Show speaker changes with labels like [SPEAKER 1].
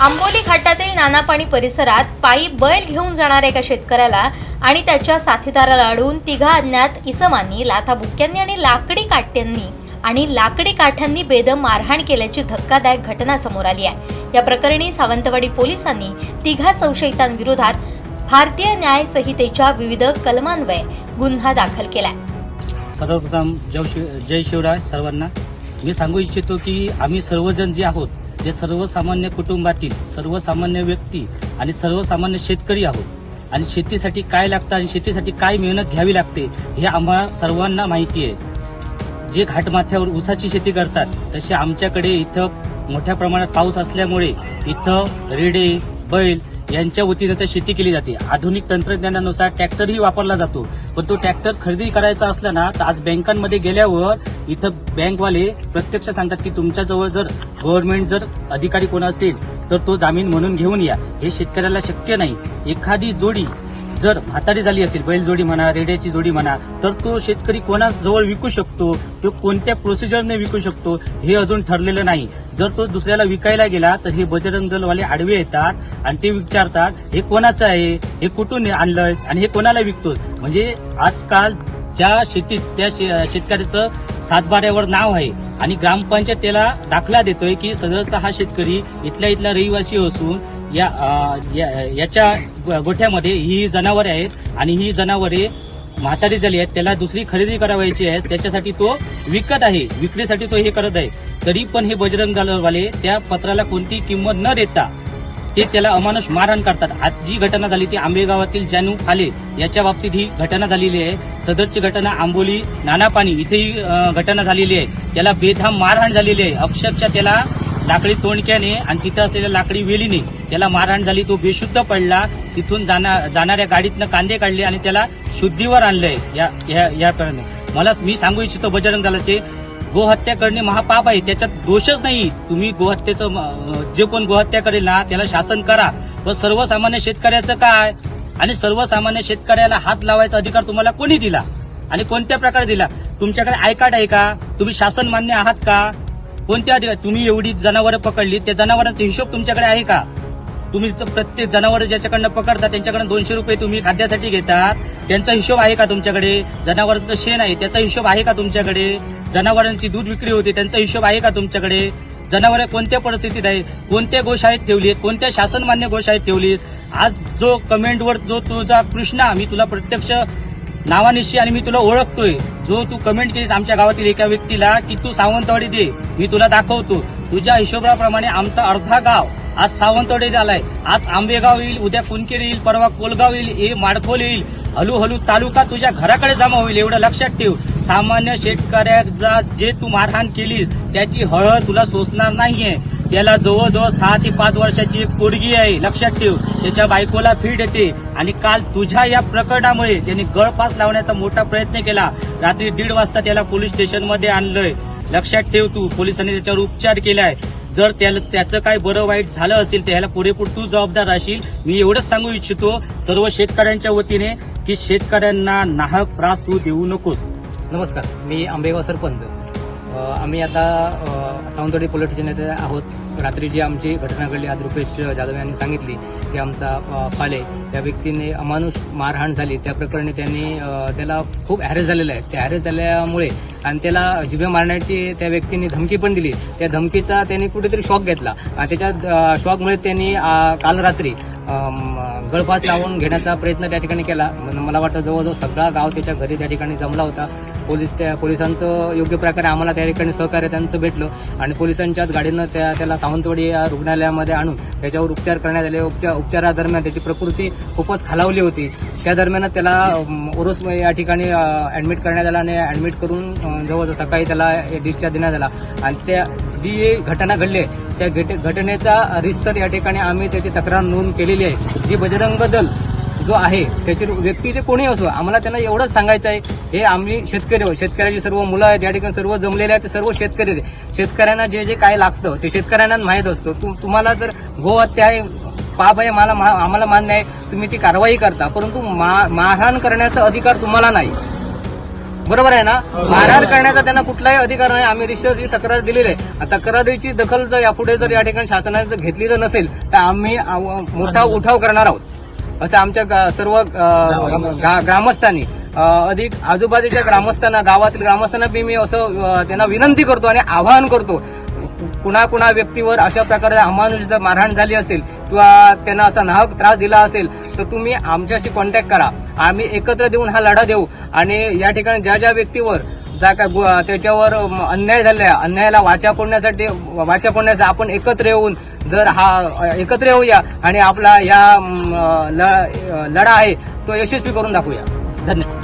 [SPEAKER 1] आंबोली घाटातील नानापाणी परिसरात पायी बैल घेऊन जाणाऱ्या एका शेतकऱ्याला आणि त्याच्या साथीदाराला अडवून तिघा अज्ञात इसमांनी लाथाबुक्क्यांनी आणि लाकडी काट्यांनी आणि लाकडी काठ्यांनी बेदम मारहाण केल्याची धक्कादायक घटना समोर आली आहे. या प्रकरणी सावंतवाडी पोलिसांनी तिघा संशयितांविरोधात भारतीय न्याय संहितेच्या विविध कलमान्वये गुन्हा दाखल केलाय.
[SPEAKER 2] सर्वप्रथम जय जय शिवराय सर्वांना. मी सांगू इच्छितो की आम्ही सर्वजण जे आहोत जे सर्वसामान्य कुटुंबातील सर्वसामान्य व्यक्ती आणि सर्वसामान्य शेतकरी आहोत. आणि शेतीसाठी काय लागतं आणि शेतीसाठी काय मेहनत घ्यावी लागते हे आम्हा सर्वांना माहिती आहे. जे घाटमाथ्यावर ऊसाची शेती करतात तसे आमच्याकडे इथं मोठ्या प्रमाणात पाऊस असल्यामुळे इथं रेडे बैल यांच्या वतीने तर शेती केली जाते. आधुनिक तंत्रज्ञानानुसार ट्रॅक्टरही वापरला जातो. पण तो ट्रॅक्टर खरेदी करायचा असला ना तर आज बँकांमध्ये गेल्यावर इथं बँकवाले प्रत्यक्ष सांगतात की तुमच्याजवळ जर गव्हर्नमेंट जर अधिकारी कोण असेल तर तो जामीन म्हणून घेऊन या. हे शेतकऱ्याला शक्य नाही. एखादी जोडी जर म्हातारी झाली असेल बैलजोडी म्हणा रेड्याची जोडी म्हणा तर तो शेतकरी कोणाजवळ विकू शकतो? तो कोणत्या प्रोसिजरने विकू शकतो? हे अजून ठरलेलं नाही. जर तो दुसऱ्याला विकायला गेला तर हे बजरंग दलवाले आडवे येतात आणि ते विचारतात हे कोणाचं आहे? हे कुठून आणलंयस? आणि हे कोणाला विकतोस? म्हणजे आजकाल ज्या शेतीत त्या शे- शेतकऱ्याचं सातबाऱ्यावर नाव आहे आणि ग्रामपंचायत त्याला दाखला देतोय की सदरचा हा शेतकरी इथल्या इथला रहिवासी असून या या- याच्या गोठ्यामध्ये ही जनावरे आहेत आणि ही जनावरे म्हातारी झाली आहेत त्याला दुसरी खरेदी करावायची आहे त्याच्यासाठी तो विकत आहे. विक्रीसाठी तो हे करत आहे. तरी पण हे बजरंग दलवाले त्या पत्राला कोणती किंमत न देता ते त्याला अमानुष मारहाण करतात. आज जी घटना झाली ती आंबेगावातील जानू फाले याच्या बाबतीत ही घटना झालेली आहे. सदरची घटना आंबोली नानापाणी इथेही घटना झालेली आहे. त्याला बेधाम मारहाण झालेली आहे. अक्षरशः त्याला लाकडी तोंडक्याने आणि तिथं असलेल्या लाकडी वेलीने त्याला मारहाण झाली. तो बेशुद्ध पडला. तिथून जाणा जाणाऱ्या गाडीतनं कांदे काढले आणि त्याला शुद्धीवर आणलंय. या या या मला मी सांगू इच्छितो बजरंग दलाचे गोहत्या करणे महापाप आहे. त्याच्यात दोषच नाही. तुम्ही गोहत्येचं जे कोण गोहत्या करेल ना त्याला शासन करा. व सर्वसामान्य शेतकऱ्याचं काय? आणि सर्वसामान्य शेतकऱ्याला हात लावायचा अधिकार तुम्हाला कोणी दिला? आणि कोणत्या प्रकारे दिला? तुमच्याकडे आय कार्ड आहे का? तुम्ही शासन मान्य आहात का? कोणत्या अधिकार तुम्ही एवढी जनावरं पकडली त्या जनावरांचा हिशोब तुमच्याकडे आहे का? तुम्ही प्रत्येक जनावर ज्याच्याकडनं पकडता त्यांच्याकडनं दोनशे रुपये तुम्ही खाद्यासाठी घेतात त्यांचा हिशोब आहे का तुमच्याकडे? जनावरांचं शेण आहे त्याचा हिशोब आहे का तुमच्याकडे? जनावरांची दूध विक्री होते त्यांचा हिशोब आहे का तुमच्याकडे? जनावरं कोणत्या परिस्थितीत आहे? कोणत्या गोशाळेत ठेवली? आहेत कोणत्या शासनमान्य गोशाळेत ठेवली? आज जो कमेंटवर जो तुझा कृष्णा मी तुला प्रत्यक्ष नावानिशी आणि मी तुला ओळखतोय. जो तू कमेंट केलीस आमच्या गावातील एका व्यक्तीला की तू सावंतवाडी दे. मी तुला दाखवतो. तुझ्या हिशोबाप्रमाणे आमचा अर्धा गाव आज सावंतवाडीत आलाय. आज आंबेगाव येईल उद्या कुणकेरी येईल परवा कोलगाव येईल हे माडखोल येईल. हळूहळू तालुका तुझ्या घराकडे जमा होईल एवढं लक्षात ठेव. सामान्य शेतकऱ्याचा जे तू मारहाण केलीस त्याची हळहळ तुला सोसणार नाहीये. त्याला जवळजवळ सहा ते पाच वर्षाची एक पोरगी आहे लक्षात ठेव. त्याच्या बायकोला फीड येते आणि काल तुझ्या या प्रकरणामुळे त्यांनी गळफास लावण्याचा मोठा प्रयत्न केला. रात्री दीड वाजता त्याला पोलीस स्टेशनमध्ये आणलंय. लक्षात ठेव तू पोलिसांनी त्याच्यावर उपचार केलाय. जर त्याला त्याचं काय बरं वाईट झालं असेल तर ह्याला पुरेपूर तू जबाबदार राहशील. मी एवढंच सांगू इच्छितो सर्व शेतकऱ्यांच्या वतीने की शेतकऱ्यांना नाहक त्रास तू देऊ नकोस.
[SPEAKER 3] नमस्कार मी आंबेगाव सरपंच. आम्ही आता सावंतवाडी पोलीस स्टेशन येथे आहोत. रात्री जी आमची घटना घडली आज रुपेश जाधव यांनी सांगितली की आमचा पाले फाले त्या व्यक्तीने अमानुष मारहाण झाली. त्या प्रकरणी त्यांनी त्याला खूप हॅरेस झालेलं आहे. त्या हॅरेस झाल्यामुळे आणि त्याला जिभे मारण्याची त्या व्यक्तीने धमकी पण दिली. त्या धमकीचा त्यांनी कुठेतरी शॉक घेतला. आणि त्याच्या शॉकमुळे त्यांनी काल रात्री गळफास लावून घेण्याचा प्रयत्न त्या ठिकाणी केला. मला वाटतं जवळजवळ सगळा गाव त्याच्या घरी त्या ठिकाणी जमला होता. पोलीस त्या पोलिसांचं योग्य प्रकारे आम्हाला त्या ठिकाणी सहकार्य त्यांचं भेटलं. आणि पोलिसांच्याच गाडीनं त्या त्याला सावंतवाडी या रुग्णालयामध्ये आणून त्याच्यावर उपचार करण्यात आले. उपचार उपचारादरम्यान त्याची प्रकृती खूपच खालावली होती. त्या दरम्यान त्याला ओरोस या ठिकाणी ॲडमिट करण्यात आला आणि ॲडमिट करून जवळ जवळजवळ सकाळी त्याला डिस्चार्ज देण्यात आला. आणि त्या जी घटना घडली आहे, त्या घट घटनेचा रिस्तर या ठिकाणी आम्ही त्याची तक्रार नोंद केलेली आहे. जी बजरंग दल जो आहे त्याचे व्यक्ती जे कोणी असो आम्हाला त्यांना एवढंच सांगायचं आहे हे आम्ही शेतकरी. शेतकऱ्याची सर्व मुलं आहेत या ठिकाणी सर्व जमलेले आहेत ते सर्व शेतकरी आहेत. शेतकऱ्यांना जे जे काय लागतं ते शेतकऱ्यांना माहीत असतं. तु- तुम्हाला जर गोहत्या आहे पाप आहे मला आम्हाला मान्य आहे तुम्ही ती कारवाई करता. परंतु मा- मारहाण करण्याचा अधिकार तुम्हाला नाही. बरोबर आहे ना? मारहाण करण्याचा त्यांना कुठलाही अधिकार नाही. आम्ही रिश्वतची तक्रार दिलेली आहे. तक्रारीची दखल जर यापुढे जर या ठिकाणी शासनाने जर घेतली जर नसेल तर आम्ही मोठा उठाव करणार आहोत. असं आमच्या गा- सर्व गा- ग्रामस्थांनी अधिक आजूबाजूच्या ग्रामस्थांना गावातील ग्रामस्थांना बी मी असं त्यांना विनंती करतो आणि आवाहन करतो. कुणा कुणा व्यक्तीवर अशा प्रकारे अमानुष जर मारहाण झाली असेल किंवा त्यांना असा नाहक त्रास दिला असेल तर तुम्ही आमच्याशी कॉन्टॅक्ट करा. आम्ही एकत्र देऊन हा लढा देऊ. आणि या ठिकाणी ज्या ज्या व्यक्तीवर ज्या काय गु- त्याच्यावर अन्याय झालाय. अन्यायाला वाचा फोडण्यासाठी वाचा फोडण्यासाठी आपण एकत्र येऊन जर हा एकत्र येऊया आणि आपला या लढा आहे तो यशस्वी करून दाखवूया.
[SPEAKER 2] धन्यवाद